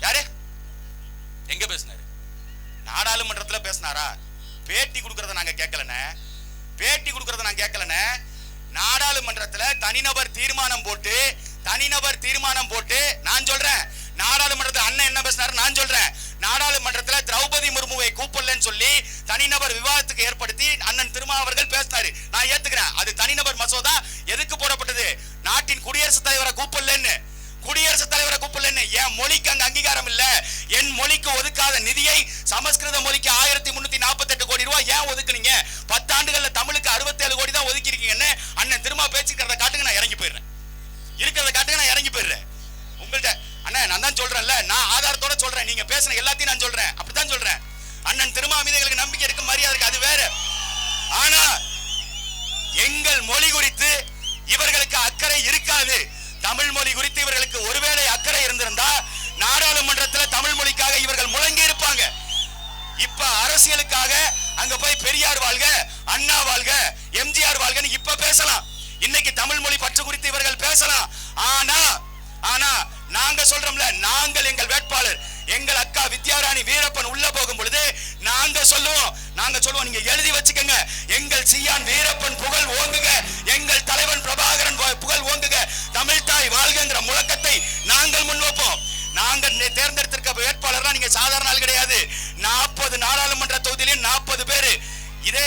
யாரு? எங்க பேசினாரு? நாடாளுமன்றத்தில் பேசினாரா? பேட்டி கொடுக்கறத நாங்க கேட்கலண்ணே. பேட்டி கொடுக்கறத நான் கேட்கலண்ணே. நாடாளுமன்றத்தில் தனிநபர் தீர்மானம் போட்டு தனிநபர் தீர்மானம் போட்டு நான் சொல்றேன். நாடாளுமன்றத்தில் அண்ணன் என்ன பேசினாரு? நான் சொல்றேன். நாடாளுமன்றத்தில் திரௌபதி முர்முவை கூப்பிடலன்னு சொல்லி தனிநபர் விவாதத்துக்கு ஏற்படுத்தி அண்ணன் திருமா அவர்கள் பேசினாரு. நான் ஏத்துக்கிறேன். அது தனிநபர் மசோதா. எதுக்கு போடப்பட்டது? நாட்டின் குடியரசுத் தலைவரை கூப்பிடலன்னு. மொழிக்கு அங்க அங்கீகாரம் இல்ல. என் மொழிக்கு ஒதுக்காத நிதியை சமஸ்கிருத மொழிக்கு ஆயிரத்தி முன்னூத்தி நாற்பத்தி எட்டு கோடி ரூபாய் ஏன் ஒதுக்குனீங்க? பத்து ஆண்டுகள்ல தமிழுக்கு அறுபத்தேழு கோடி தான் ஒதுக்கி இருக்கீங்கன்னு அண்ணன் திரும்ப பேச்சுக்கிறத காட்டுங்க நான் இறங்கி போயிடுறேன். இருக்கிறத காட்டுங்க நான் இறங்கி போயிடுறேன். உங்கள்ட்ட அண்ணன் நான் தான் சொல்றேன்ல நான் ஆதாரத்தோட சொல்றேன். நீங்க பேசுன எல்லாத்தையும் நான் சொல்றேன். அப்படித்தான் சொல்றேன். அண்ணன் திருமா நம்பிக்கை இருக்கு மரியாதை இருக்கு அது வேற. ஆனா எங்கள் மொழி குறித்து இவர்களுக்கு அக்கறை இருக்காது. தமிழ் மொழி குறித்து இவர்களுக்கு ஒரு இருந்திருந்தா நாடாளுமன்றத்தில் தமிழ் மொழிக்காக இவர்கள் முழங்கி இருப்பாங்க. இப்ப அரசியலுக்காக அங்க போய் பெரியார் வாழ்க அண்ணா வாழ்க எம்ஜிஆர் வாழ்கன்னு இப்ப பேசலாம். இன்னைக்கு தமிழ் மொழி பற்று குறித்து இவர்கள் பேசலாம். ஆனா ஆனா நாங்க சொல்றோம்ல நாங்கள் எங்கள் வேட்பாளர். எங்கள் அக்கா வித்யாராணி வீரப்பன் உள்ள போகும் பொழுது நாங்க சொல்லுவோம். நாங்க சொல்லுவோம் நீங்க எழுதி வச்சுக்கோங்க. எங்கள் சியான் வீரப்பன் புகழ் ஓங்குக. எங்கள் தலைவன் பிரபாகரன் புகழ் ஓங்குக. தமிழ் தாய் வாழ்கிற முழக்க முழக்கத்தை நாங்கள் முன்வைப்போம் நாங்கள் தேர்ந்தெடுத்திருக்க வேட்பாளர்னா நீங்க சாதாரண ஆள் கிடையாது. நாற்பது